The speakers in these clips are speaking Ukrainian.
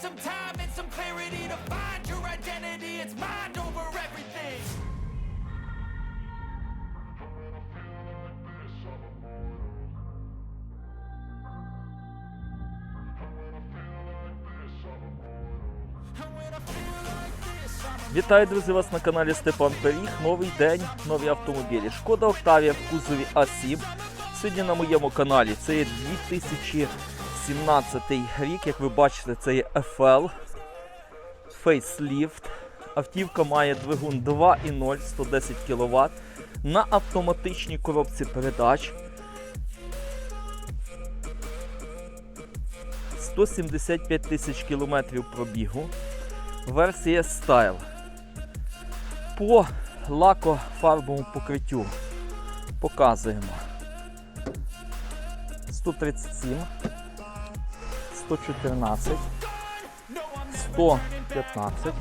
some time and some clarity to find your identity. It's mind over everything. Вітаю, друзі, вас на каналі Степан Пиріг. Новий день, нові автомобілі. Шкода Октавія в кузові А7. Сьогодні на моєму каналі це є 2017 рік. Як ви бачите, це є FL Facelift. Автівка має двигун 2.0 110 кВт на автоматичній коробці передач. 175 тисяч кілометрів пробігу. Версія Style. По лакофарбовому покриттю показуємо 137, 114, 115,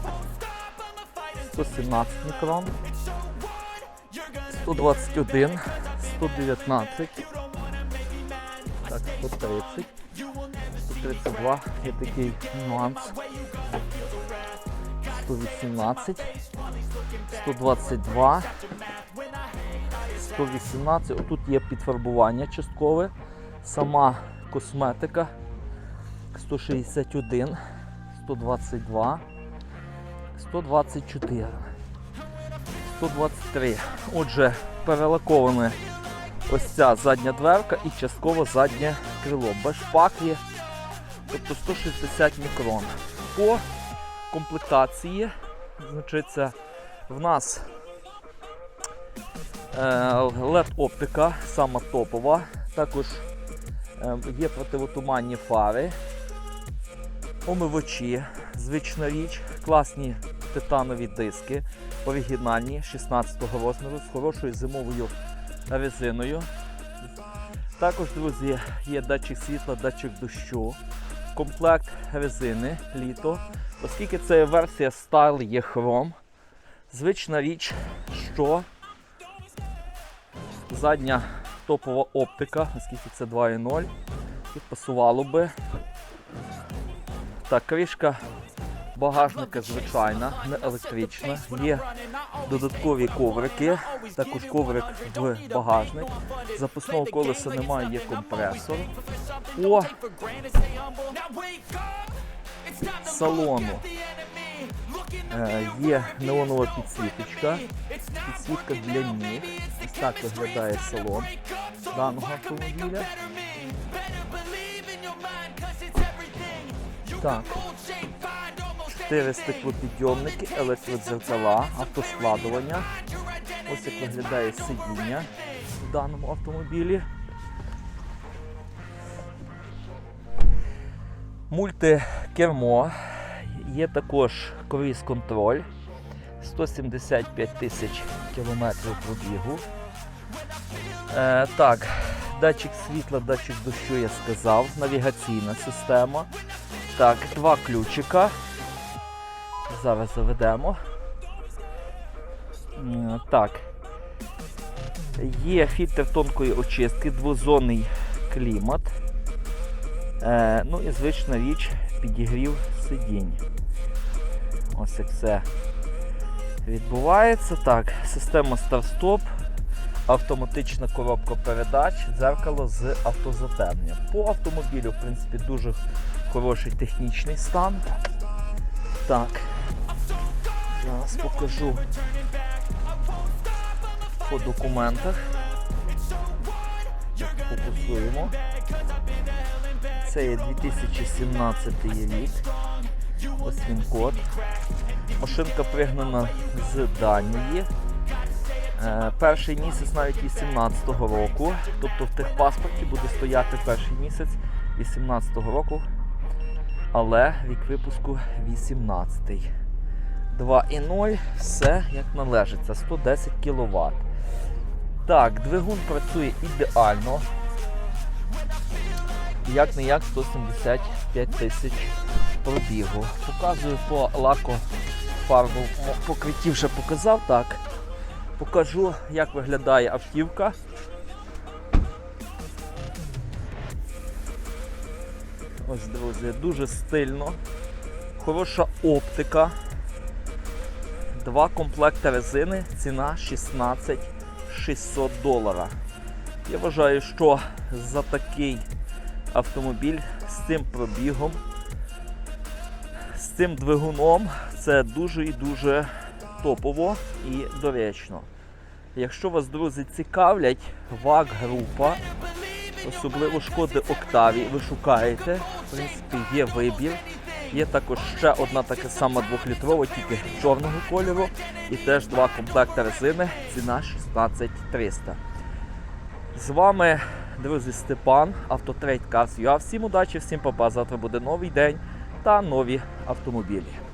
117 мікрон, 121, 119, так, 130, 132, є такий нюанс. 118, 122, 118. Отут є підфарбування часткове, сама косметика 161, 122, 124, 123. Отже, перелаковане ось ця задня дверка і частково заднє крило. Без шпаклі, тобто 160 мікрон. По комплектації. Значиться, в нас LED-оптика, сама топова. Також е, є противотуманні фари, омивачі, звична річ, класні титанові диски, оригінальні 16-го розміру з хорошою зимовою резиною. Також, друзі, є датчик світла, датчик дощу, комплект резини літо. Оскільки це версія Style є Chrome, звична річ, що задня топова оптика, оскільки це 2.0, і пасувало би. Так, кришка багажника звичайна, не електрична. Є додаткові коврики, також коврик в багажник. Запасного колеса немає, є компресор. По салону е, є неонова підсвіточка, підсвітка для ніг. Ось так виглядає салон даного автомобіля. Так. Чотири стеклопідйомники, електродзеркала, автоскладування. Ось як виглядає сидіння в даному автомобілі. Мультикермо, є також круїз контроль, 175 тисяч кілометрів пробігу. Е, так, датчик світла, датчик дощу я сказав, навігаційна система. Так, два ключика. Зараз заведемо. Так. Є фільтр тонкої очистки, двозонний клімат. Е, ну і звична річ підігрів сидінь. Ось як все відбувається. Так, система старт-стоп, автоматична коробка передач, дзеркало з автозатемненням. По автомобілю, в принципі, дуже хороший технічний стан. Так, зараз покажу по документах. Фокусуємо. Це є 2017 рік. Ось він код. Машинка пригнана з Данії. Е, перший місяць навіть 18-го року. Тобто в техпаспорті буде стояти перший місяць 18-го року але вік випуску 18. 2,0, все як належить, це 110 кВт. Так, двигун працює ідеально. Як не як 175 тисяч пробігу. Показую по лаку фарбу покриттів вже показав. Так. Покажу, як виглядає автівка. Ось, друзі, дуже стильно. Хороша оптика. Два комплекти резини, ціна 16 600 долара. Я вважаю, що за такий автомобіль з цим пробігом, з цим двигуном це дуже і дуже топово і доречно. Якщо вас, друзі, цікавлять ВАГ група, особливо шкоди Октаві, ви шукаєте, в принципі, є вибір. Є також ще одна така сама двохлітрова, тільки чорного кольору, і теж два комплекти резини, ціна 16300. З вами, друзі, Степан, Автотрейд Cars. Всім удачі, всім папа. Завтра буде новий день та нові автомобілі.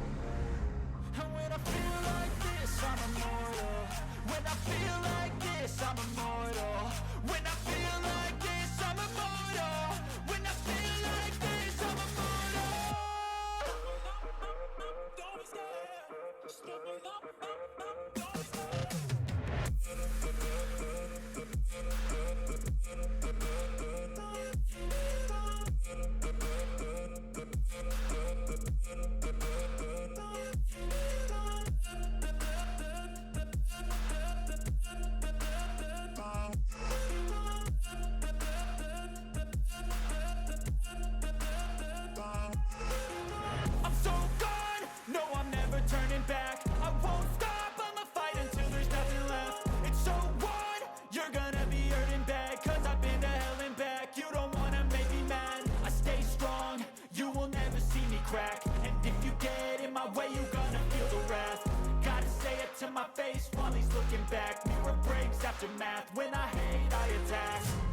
crack. And if you get in my way, you're gonna feel the wrath. Gotta say it to my face while he's looking back. Mirror breaks after math, when I hate, I attack.